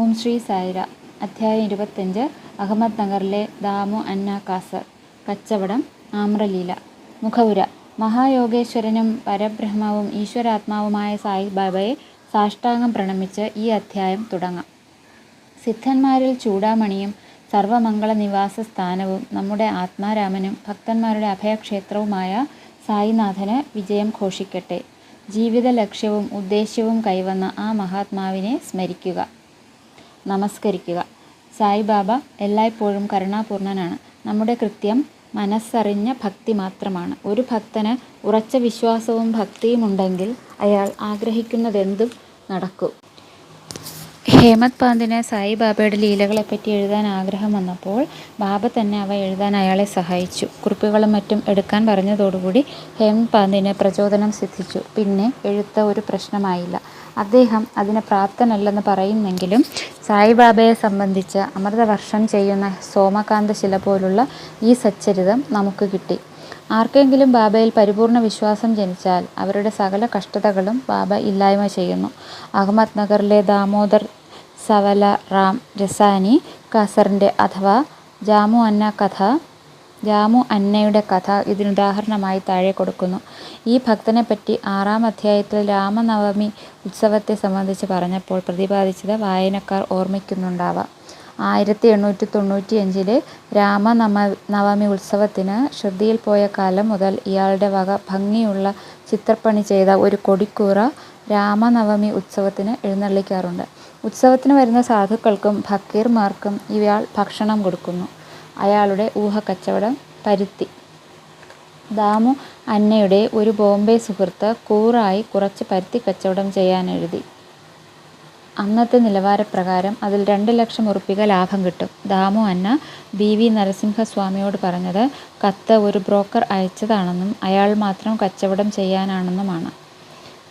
ഓം ശ്രീ സായിര. അധ്യായം ഇരുപത്തഞ്ച് അഹമ്മദ് നഗറിലെ ദാമു അന്ന കാസർ. കച്ചവടം ആമ്രലീല. മുഖപുര മഹായോഗേശ്വരനും പരബ്രഹ്മവും ഈശ്വരാത്മാവുമായ സായിബാബയെ സാഷ്ടാംഗം പ്രണമിച്ച് ഈ അധ്യായം തുടങ്ങാം. സിദ്ധന്മാരിൽ ചൂടാമണിയും സർവമംഗള നിവാസ സ്ഥാനവും നമ്മുടെ ആത്മാരാമനും ഭക്തന്മാരുടെ അഭയക്ഷേത്രവുമായ സായിനാഥന് വിജയം ഘോഷിക്കട്ടെ. ജീവിത ലക്ഷ്യവും ഉദ്ദേശ്യവും കൈവന്ന ആ മഹാത്മാവിനെ സ്മരിക്കുക. നമസ്കരിക്കുക. സായിബാബ എല്ലായ്പ്പോഴും കരുണാപൂർണനാണ്. നമ്മുടെ കൃത്യം മനസ്സറിഞ്ഞ ഭക്തി മാത്രമാണ്. ഒരു ഭക്തന് ഉറച്ച വിശ്വാസവും ഭക്തിയും ഉണ്ടെങ്കിൽ അയാൾ ആഗ്രഹിക്കുന്നതെന്തും നടക്കും. ഹേമത് പാന്തിന് സായിബാബയുടെ ലീലകളെപ്പറ്റി എഴുതാൻ ആഗ്രഹം വന്നപ്പോൾ ബാബ തന്നെ അവ എഴുതാൻ അയാളെ സഹായിച്ചു. കുറിപ്പുകളും മറ്റും എടുക്കാൻ പറഞ്ഞതോടുകൂടി ഹേമത് പാന്തിന് പ്രചോദനം സിദ്ധിച്ചു. പിന്നെ എഴുത്ത് ഒരു പ്രശ്നമായില്ല. അദ്ദേഹം അതിന് പ്രാപ്തനല്ലെന്ന് പറയുന്നെങ്കിലും സായിബാബയെ സംബന്ധിച്ച് അമൃതവർഷം ചെയ്യുന്ന സോമകാന്ത ശില പോലുള്ള ഈ സച്ചരിതം നമുക്ക് കിട്ടി. ആർക്കെങ്കിലും ബാബയിൽ പരിപൂർണ വിശ്വാസം ജനിച്ചാൽ അവരുടെ സകല കഷ്ടതകളും ബാബ ഇല്ലായ്മ ചെയ്യുന്നു. അഹമ്മദ് നഗറിലെ ദാമോദർ സവല റാം രസാനി കാസറിന്റെ അഥവാ ജാമു അന്ന കഥ ജാമു അന്നയുടെ കഥ ഇതിനുദാഹരണമായി താഴെ കൊടുക്കുന്നു. ഈ ഭക്തനെപ്പറ്റി ആറാം അധ്യായത്തിൽ രാമനവമി ഉത്സവത്തെ സംബന്ധിച്ച് പറഞ്ഞപ്പോൾ പ്രതിപാദിച്ചത് വായനക്കാർ ഓർമ്മിക്കുന്നുണ്ടാവാം. ആയിരത്തി എണ്ണൂറ്റി തൊണ്ണൂറ്റി അഞ്ചിലെ രാമനമ നവമി ഉത്സവത്തിന് ശ്രദ്ധയിൽ പോയ കാലം മുതൽ ഇയാളുടെ വക ഭംഗിയുള്ള ചിത്രപ്പണി ചെയ്ത ഒരു കൊടിക്കൂറ രാമനവമി ഉത്സവത്തിന് എഴുന്നള്ളിക്കാറുണ്ട്. ഉത്സവത്തിന് വരുന്ന സാധുക്കൾക്കും ഫക്കീർമാർക്കും ഇയാൾ ഭക്ഷണം കൊടുക്കുന്നു. അയാളുടെ ഊഹക്കച്ചവടം പരുത്തി. ദാമു അന്നയുടെ ഒരു ബോംബെ സുഹൃത്ത് കൂറായി കുറച്ച് പരുത്തി കച്ചവടം ചെയ്യാനെഴുതി. അന്നത്തെ നിലവാരപ്രകാരം അതിൽ രണ്ട് ലക്ഷം ഉറുപ്പിക ലാഭം കിട്ടും. ദാമു അന്ന ബി വി നരസിംഹസ്വാമിയോട് പറഞ്ഞത് കത്ത് ഒരു ബ്രോക്കർ അയച്ചതാണെന്നും അയാൾ മാത്രം കച്ചവടം ചെയ്യാനാണെന്നുമാണ്.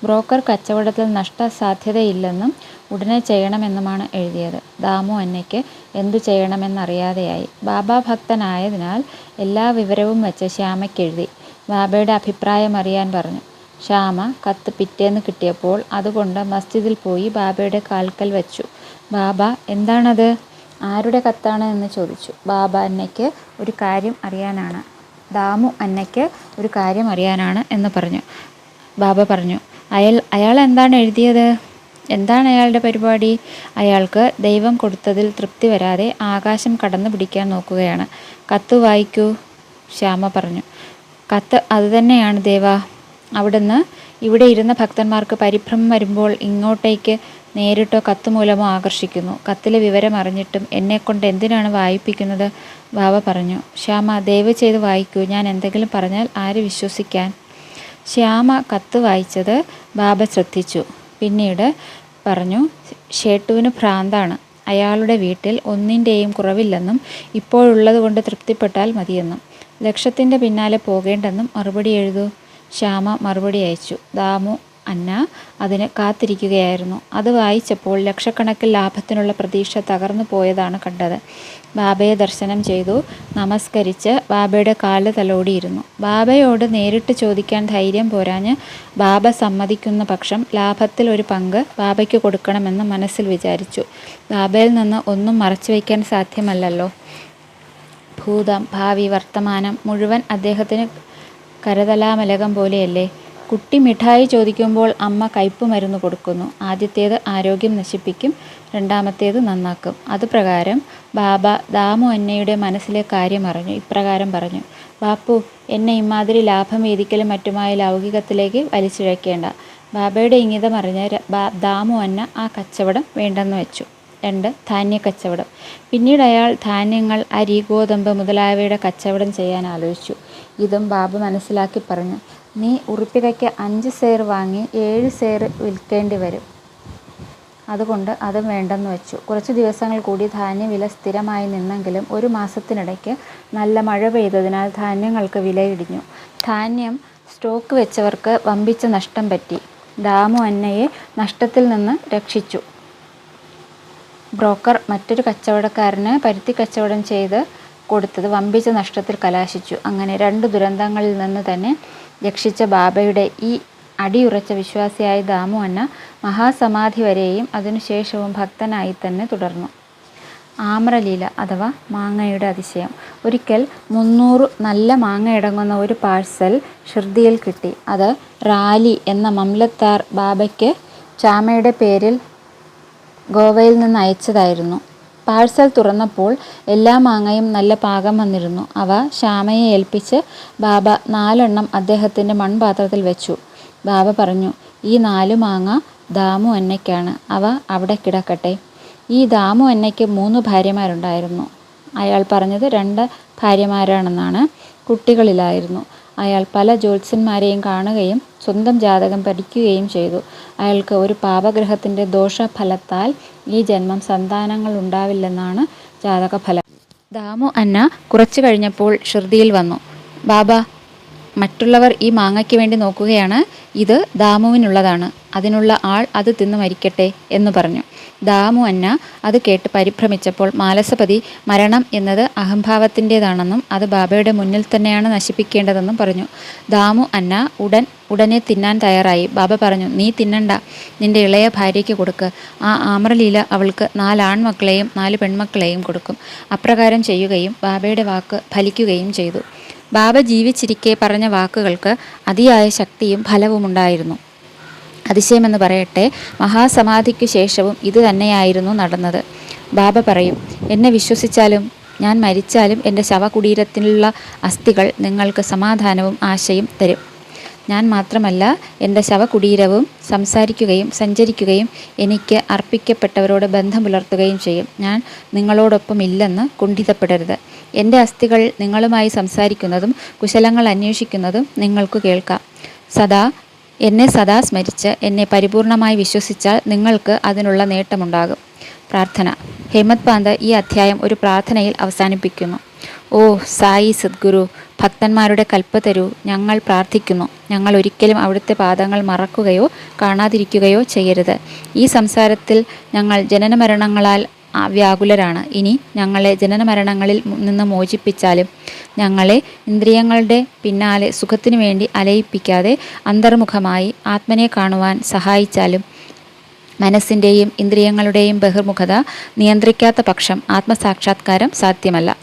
ബ്രോക്കർ കച്ചവടത്തിൽ നഷ്ടസാധ്യതയില്ലെന്നും ഉടനെ ചെയ്യണമെന്നുമാണ് എഴുതിയത്. ദാമു അന്നയ്ക്ക് എന്തു ചെയ്യണമെന്നറിയാതെയായി. ബാബ ഭക്തനായതിനാൽ എല്ലാ വിവരവും വെച്ച് ശ്യാമയ്ക്കെഴുതി. ബാബയുടെ അഭിപ്രായം അറിയാൻ പറഞ്ഞു. ശ്യാമ കത്ത് പിറ്റേന്ന് കിട്ടിയപ്പോൾ അതുകൊണ്ട് മസ്ജിദിൽ പോയി ബാബയുടെ കാൽക്കൽ വെച്ചു. ബാബ എന്താണത്? ആരുടെ കത്താണ്? എന്ന് ചോദിച്ചു. ബാബ അന്നയ്ക്ക് ഒരു കാര്യം അറിയാനാണ്. ദാമു അന്നയ്ക്ക് ഒരു കാര്യം അറിയാനാണ് എന്ന് പറഞ്ഞു. ബാബ പറഞ്ഞു അയാൾ അയാൾ എന്താണ് എഴുതിയത്? എന്താണ് അയാളുടെ പരിപാടി? അയാൾക്ക് ദൈവം കൊടുത്തതിൽ തൃപ്തി വരാതെ ആകാശം കടന്നു പിടിക്കാൻ നോക്കുകയാണ്. കത്ത് വായിക്കൂ ശ്യാമ പറഞ്ഞു. കത്ത് അതുതന്നെയാണ് ദേവ. അവിടുന്ന് ഇവിടെ ഇരുന്ന ഭക്തന്മാർക്ക് പരിഭ്രമം വരുമ്പോൾ ഇങ്ങോട്ടേക്ക് നേരിട്ടോ കത്ത് മൂലമോ ആകർഷിക്കുന്നു. കത്തിലെ വിവരം അറിഞ്ഞിട്ടും എന്നെക്കൊണ്ട് എന്തിനാണ് വായിപ്പിക്കുന്നത്? ബാബ പറഞ്ഞു. ശ്യാമ ദയവ് ചെയ്ത് വായിക്കൂ. ഞാൻ എന്തെങ്കിലും പറഞ്ഞാൽ ആര് വിശ്വസിക്കാൻ? ശ്യാമ കത്ത് വായിച്ചത് ബാബ ശ്രദ്ധിച്ചു. പിന്നീട് പറഞ്ഞു ഷേട്ടുവിന് ഭ്രാന്താണ്. അയാളുടെ വീട്ടിൽ ഒന്നിന്റെയും കുറവില്ലെന്നും ഇപ്പോഴുള്ളത് കൊണ്ട് തൃപ്തിപ്പെട്ടാൽ മതിയെന്നും. ലക്ഷത്തിന്റെ പിന്നാലെ പോകേണ്ടെന്നും മറുപടി എഴുതൂ. ശ്യാമ മറുപടി അയച്ചു. ദാമു അന്ന അതിന് കാത്തിരിക്കുകയായിരുന്നു. അത് വായിച്ചപ്പോൾ ലക്ഷക്കണക്കിൽ ലാഭത്തിനുള്ള പ്രതീക്ഷ തകർന്നു പോയതാണ് കണ്ടത്. ബാബയെ ദർശനം ചെയ്തു. നമസ്കരിച്ച് ബാബയുടെ കാൽ തലോടിയിരുന്നു. ബാബയോട് നേരിട്ട് ചോദിക്കാൻ ധൈര്യം പോരാഞ്ഞ് ബാബ സമ്മതിക്കുന്ന പക്ഷം ലാഭത്തിൽ ഒരു പങ്ക് ബാബയ്ക്ക് കൊടുക്കണമെന്ന് മനസ്സിൽ വിചാരിച്ചു. ബാബയിൽ നിന്ന് ഒന്നും മറച്ചു വയ്ക്കാൻ സാധ്യമല്ലല്ലോ. ഭൂതം ഭാവി വർത്തമാനം മുഴുവൻ അദ്ദേഹത്തിന് കരതലാമലകം പോലെയല്ലേ? കുട്ടി മിഠായി ചോദിക്കുമ്പോൾ അമ്മ കയ്പ് മരുന്ന് കൊടുക്കുന്നു. ആദ്യത്തേത് ആരോഗ്യം നശിപ്പിക്കും രണ്ടാമത്തേത് നന്നാക്കും. അതുപ്രകാരം ബാബ ദാമു അന്നയുടെ മനസ്സിലെ കാര്യം അറിഞ്ഞു. ഇപ്രകാരം പറഞ്ഞു ബാപ്പു എന്നെ ഇമാതിരി ലാഭം വേദിക്കലും മറ്റുമായ ലൗകികത്തിലേക്ക് വലിച്ചിഴക്കേണ്ട. ബാബയുടെ ഇംഗിതം അറിഞ്ഞ ദാമു അന്ന ആ കച്ചവടം വേണ്ടെന്ന് വെച്ചു. രണ്ട് ധാന്യ കച്ചവടം. പിന്നീട് അയാൾ ധാന്യങ്ങൾ അരി ഗോതമ്പ് മുതലായവയുടെ കച്ചവടം ചെയ്യാൻ ആലോചിച്ചു. ഇതും ബാബു മനസ്സിലാക്കി പറഞ്ഞു. നീ ഉറുപ്പികയ്ക്ക് അഞ്ച് സേർ വാങ്ങി ഏഴ് സേർ വിൽക്കേണ്ടി വരും. അതുകൊണ്ട് അതും വേണ്ടെന്ന് വെച്ചു. കുറച്ച് ദിവസങ്ങൾ കൂടി ധാന്യവില സ്ഥിരമായി നിന്നെങ്കിലും ഒരു മാസത്തിനിടയ്ക്ക് നല്ല മഴ പെയ്തതിനാൽ ധാന്യങ്ങൾക്ക് വിലയിടിഞ്ഞു. ധാന്യം സ്റ്റോക്ക് വെച്ചവർക്ക് വമ്പിച്ച നഷ്ടം പറ്റി. ദാമു അന്നയെ നഷ്ടത്തിൽ നിന്ന് രക്ഷിച്ചു. ബ്രോക്കർ മറ്റൊരു കച്ചവടക്കാരന് പരുത്തി കച്ചവടം ചെയ്ത് കൊടുത്തത് വമ്പിച്ച നഷ്ടത്തിൽ കലാശിച്ചു. അങ്ങനെ രണ്ട് ദുരന്തങ്ങളിൽ നിന്ന് തന്നെ രക്ഷിച്ച ബാബയുടെ ഈ അടിയുറച്ച വിശ്വാസിയായ ദാമു അന്ന മഹാസമാധി വരെയും അതിനുശേഷവും ഭക്തനായി തന്നെ തുടർന്നു. ആമ്രലീല അഥവാ മാങ്ങയുടെ അതിശയം. ഒരിക്കൽ മുന്നൂറ് നല്ല മാങ്ങ ഇടങ്ങുന്ന ഒരു പാഴ്സൽ ഷിർദിയിൽ കിട്ടി. അത് റാലി എന്ന മംലത്താർ ബാബയ്ക്ക് ചാമയുടെ പേരിൽ ഗോവയിൽ നിന്ന് അയച്ചതായിരുന്നു. പാഴ്സൽ തുറന്നപ്പോൾ എല്ലാ മാങ്ങയും നല്ല പാകം വന്നിരുന്നു. അവ ശ്യാമയെ ഏൽപ്പിച്ച് ബാബ നാലെണ്ണം അദ്ദേഹത്തിന്റെ മൺപാത്രത്തിൽ വെച്ചു. ബാബ പറഞ്ഞു, "ഈ നാല് മാങ്ങ ദാമു അന്നയ്ക്കാണ്. അവ അവിടെ കിടക്കട്ടെ. " ഈ ദാമു അന്നയ്ക്ക് മൂന്ന് ഭാര്യമാരുണ്ടായിരുന്നു. അയാൾ പറഞ്ഞത് രണ്ട് ഭാര്യമാരാണെന്നാണ്. കുട്ടികളില്ലായിരുന്നു. അയാൾ പല ജ്യോത്സ്യന്മാരെയും കാണുകയും സ്വന്തം ജാതകം പഠിക്കുകയും ചെയ്തു. അയാൾക്ക് ഒരു പാപഗ്രഹത്തിന്റെ ദോഷഫലത്താൽ ഈ ജന്മം സന്താനങ്ങൾ ഉണ്ടാവില്ലെന്നാണ് ജാതകഫലം. ദാമു അന്ന കുറച്ചു കഴിഞ്ഞപ്പോൾ ഷിർദിയിൽ വന്നു. ബാബ മറ്റുള്ളവർ ഈ മാങ്ങയ്ക്ക് വേണ്ടി നോക്കുകയാണ്. ഇത് ദാമുവിനുള്ളതാണ്. അതിനുള്ള ആൾ അത് തിന്നു മരിക്കട്ടെ. " എന്ന് പറഞ്ഞു. ദാമു അന്ന അത് കേട്ട് പരിഭ്രമിച്ചപ്പോൾ മാലസപതി മരണം എന്നത് അഹംഭാവത്തിന്റെതാണെന്നും അത് ബാബയുടെ മുന്നിൽ തന്നെയാണ് നശിപ്പിക്കേണ്ടതെന്നും പറഞ്ഞു. ദാമു അന്ന ഉടൻ ഉടനെ തിന്നാൻ തയ്യാറായി. ബാബ പറഞ്ഞു, "നീ തിന്നണ്ട. നിന്റെ ഇളയ ഭാര്യയ്ക്ക് കൊടുക്ക്. ആ ആമ്രലീല അവൾക്ക് നാല് ആൺമക്കളെയും നാല് പെൺമക്കളെയും കൊടുക്കും. " അപ്രകാരം ചെയ്യുകയും ബാബയുടെ വാക്ക് ഫലിക്കുകയും ചെയ്തു. ബാബ ജീവിച്ചിരിക്കെ പറഞ്ഞ വാക്കുകൾക്ക് അതിയായ ശക്തിയും ഫലവുമുണ്ടായിരുന്നു. അതിശയമെന്നു പറയട്ടെ, മഹാസമാധിക്ക് ശേഷവും ഇത് തന്നെയായിരുന്നു നടന്നത്. ബാബ പറയും, "എന്നെ വിശ്വസിച്ചാലും ഞാൻ മരിച്ചാലും എന്റെ ശവകുടീരത്തിലുള്ള അസ്ഥികൾ നിങ്ങൾക്ക് സമാധാനവും ആശയും തരും. ഞാൻ മാത്രമല്ല, എന്റെ ശവകുടീരവും സംസാരിക്കുകയും സഞ്ചരിക്കുകയും എനിക്ക് അർപ്പിക്കപ്പെട്ടവരോട് ബന്ധം പുലർത്തുകയും ചെയ്യും. ഞാൻ നിങ്ങളോടൊപ്പം ഇല്ലെന്ന് കുണ്ഠിതപ്പെടരുത്. എന്റെ അസ്ഥികൾ നിങ്ങളുമായി സംസാരിക്കുന്നതും കുശലങ്ങൾ അന്വേഷിക്കുന്നതും നിങ്ങൾക്ക് കേൾക്കാം. എന്നെ സദാ സ്മരിച്ച് എന്നെ പരിപൂർണമായി വിശ്വസിച്ചാൽ നിങ്ങൾക്ക് അതിനുള്ള നേട്ടമുണ്ടാകും. " പ്രാർത്ഥന ഹേമത് പാന്ത് ഈ അധ്യായം ഒരു പ്രാർത്ഥനയിൽ അവസാനിപ്പിക്കുന്നു. "ഓ സായി സദ്ഗുരു, ഭക്തന്മാരുടെ കൽപ്പ തരൂ. ഞങ്ങൾ പ്രാർത്ഥിക്കുന്നു. ഞങ്ങൾ ഒരിക്കലും അവിടുത്തെ പാദങ്ങൾ മറക്കുകയോ കാണാതിരിക്കുകയോ ചെയ്യരുത്. ഈ സംസാരത്തിൽ ഞങ്ങൾ ജനനമരണങ്ങളാൽ വ്യാകുലരാണ്. ഇനി ഞങ്ങളെ ജനന മരണങ്ങളിൽ നിന്ന് മോചിപ്പിച്ചാലും ഞങ്ങളെ ഇന്ദ്രിയങ്ങളുടെ പിന്നാലെ സുഖത്തിനു വേണ്ടി അലയിപ്പിക്കാതെ അന്തർമുഖമായി ആത്മനെ കാണുവാൻ സഹായിച്ചാലും മനസ്സിന്റെയും ഇന്ദ്രിയങ്ങളുടെയും ബഹിർമുഖത നിയന്ത്രിക്കാത്ത പക്ഷം ആത്മസാക്ഷാത്കാരം സാധ്യമല്ല.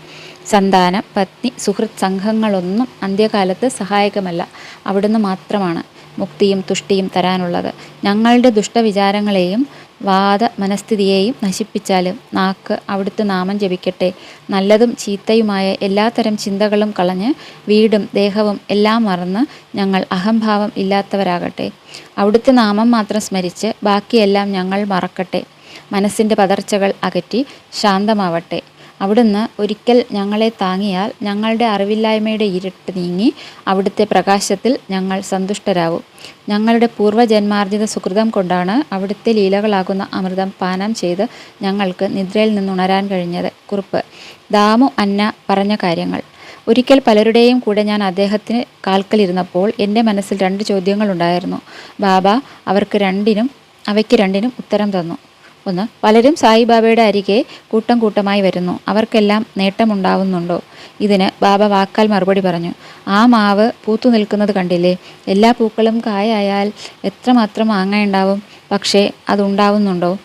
സന്താനം, പത്നി, സുഹൃത് സംഘങ്ങളൊന്നും അന്ത്യകാലത്ത് സഹായകമല്ല. അവിടുന്ന് മാത്രമാണ് മുക്തിയും തുഷ്ടിയും തരാനുള്ളത്. ഞങ്ങളുടെ ദുഷ്ടവിചാരങ്ങളെയും വാതമനസ്ഥിതിയെയും നശിപ്പിച്ചാലും നാക്ക് അവിടുത്തെ നാമം ജപിക്കട്ടെ. നല്ലതും ചീത്തയുമായ എല്ലാത്തരം ചിന്തകളും കളഞ്ഞ് വീടും ദേഹവും എല്ലാം മറന്ന് ഞങ്ങൾ അഹംഭാവം ഇല്ലാത്തവരാകട്ടെ. അവിടുത്തെ നാമം മാത്രം സ്മരിച്ച് ബാക്കിയെല്ലാം ഞങ്ങൾ മറക്കട്ടെ. മനസ്സിന്റെ പതർച്ചകൾ അകറ്റി ശാന്തമാവട്ടെ. അവിടുന്ന് ഒരിക്കൽ ഞങ്ങളെ താങ്ങിയാൽ ഞങ്ങളുടെ അറിവില്ലായ്മയുടെ ഇരുട്ട് നീങ്ങി അവിടുത്തെ പ്രകാശത്തിൽ ഞങ്ങൾ സന്തുഷ്ടരാകും ഞങ്ങളുടെ പൂർവജന്മാർജിത സുഹൃതം കൊണ്ടാണ് അവിടുത്തെ ലീലകളാകുന്ന അമൃതം പാനം ചെയ്ത് ഞങ്ങൾക്ക് നിദ്രയിൽ നിന്നുണരാൻ കഴിഞ്ഞത്. കുറിപ്പ് ദാമു അന്ന പറഞ്ഞ കാര്യങ്ങൾ. ഒരിക്കൽ പലരുടെയും കൂടെ ഞാൻ അദ്ദേഹത്തിന് കാൽക്കലിരുന്നപ്പോൾ എന്റെ മനസ്സിൽ രണ്ട് ചോദ്യങ്ങളുണ്ടായിരുന്നു. ബാബ അവർക്ക് രണ്ടിനും അവയ്ക്ക് രണ്ടിനും ഉത്തരം തന്നു. ഒന്ന്. പലരും സായിബാബയുടെ അരികെ കൂട്ടം കൂട്ടമായി വരുന്നു. അവർക്കെല്ലാം നേട്ടമുണ്ടാവുന്നുണ്ടോ? ഇതിന് ബാബ വാക്കാൽ മറുപടി പറഞ്ഞു. "ആ മാവ് പൂത്തു നിൽക്കുന്നത് കണ്ടില്ലേ. എല്ലാ പൂക്കളും കായായാൽ എത്രമാത്രം മാങ്ങയുണ്ടാവും. പക്ഷേ അതുണ്ടാവുന്നുണ്ടോ?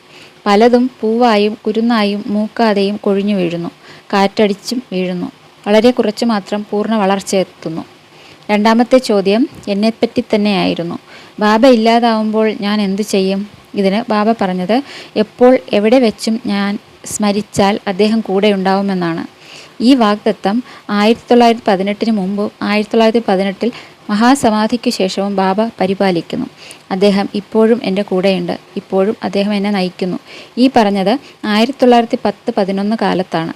പലതും പൂവായും കുരുന്നായും മൂക്കാതെയും കൊഴിഞ്ഞു വീഴുന്നു. കാറ്റടിച്ചും വീഴുന്നു. വളരെ കുറച്ച് മാത്രം പൂർണ വളർച്ചയെത്തുന്നു. " രണ്ടാമത്തെ ചോദ്യം എന്നെപ്പറ്റി തന്നെയായിരുന്നു ബാബ ഇല്ലാതാവുമ്പോൾ ഞാൻ എന്തു ചെയ്യും? ഇതിന് ബാബ പറഞ്ഞത്, "എപ്പോൾ എവിടെ വെച്ചും ഞാൻ സ്മരിച്ചാൽ അദ്ദേഹം കൂടെ ഉണ്ടാവുമെന്നാണ് " ഈ വാഗ്ദത്തം ആയിരത്തി തൊള്ളായിരത്തി പതിനെട്ടിന് മുമ്പും ആയിരത്തിത്തൊള്ളായിരത്തി പതിനെട്ടിൽ മഹാസമാധിക്ക് ശേഷവും ബാബ പരിപാലിക്കുന്നു. അദ്ദേഹം ഇപ്പോഴും എന്റെ കൂടെയുണ്ട്. ഇപ്പോഴും അദ്ദേഹം എന്നെ നയിക്കുന്നു. ഈ പറഞ്ഞത് ആയിരത്തി തൊള്ളായിരത്തി പത്ത് പതിനൊന്ന് കാലത്താണ്.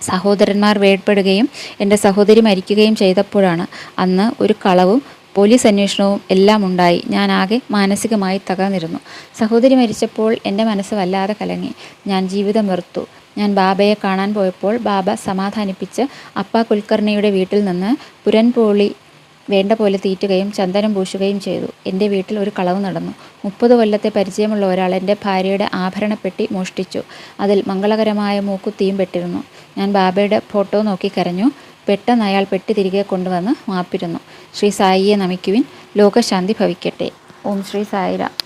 സഹോദരന്മാർ വേർപെടുകയും എന്റെ സഹോദരി മരിക്കുകയും ചെയ്തപ്പോഴാണ്. അന്ന് ഒരു കളവും പോലീസ് അന്വേഷണവും എല്ലാം ഉണ്ടായി ഞാൻ ആകെ മാനസികമായി തകർന്നിരുന്നു. സഹോദരി മരിച്ചപ്പോൾ എന്റെ മനസ്സ് വല്ലാതെ കലങ്ങി. ഞാൻ ജീവിതം വെറുത്തു. ഞാൻ ബാബയെ കാണാൻ പോയപ്പോൾ ബാബ സമാധാനിപ്പിച്ച് അപ്പ കുൽക്കർണിയുടെ വീട്ടിൽ നിന്ന് പുരൻപോളി വേണ്ട പോലെ തീറ്റുകയും ചന്ദനം പൂശുകയും ചെയ്തു. എന്റെ വീട്ടിൽ ഒരു കളവ് നടന്നു. മുപ്പത് കൊല്ലത്തെ പരിചയമുള്ള ഒരാൾ എന്റെ ഭാര്യയുടെ ആഭരണപ്പെട്ടി മോഷ്ടിച്ചു. അതിൽ മംഗളകരമായ മൂക്കുത്തിയും പെട്ടിരുന്നു. ഞാൻ ബാബയുടെ ഫോട്ടോ നോക്കി കരഞ്ഞു. പെട്ടെന്ന് അയാൾ പെട്ടി തിരികെ കൊണ്ടുവന്ന് മാപ്പിരുന്നു. ശ്രീ സായിയെ നമിക്കുവിൻ. ലോകശാന്തി ഭവിക്കട്ടെ. ഓം ശ്രീ സായിരാം.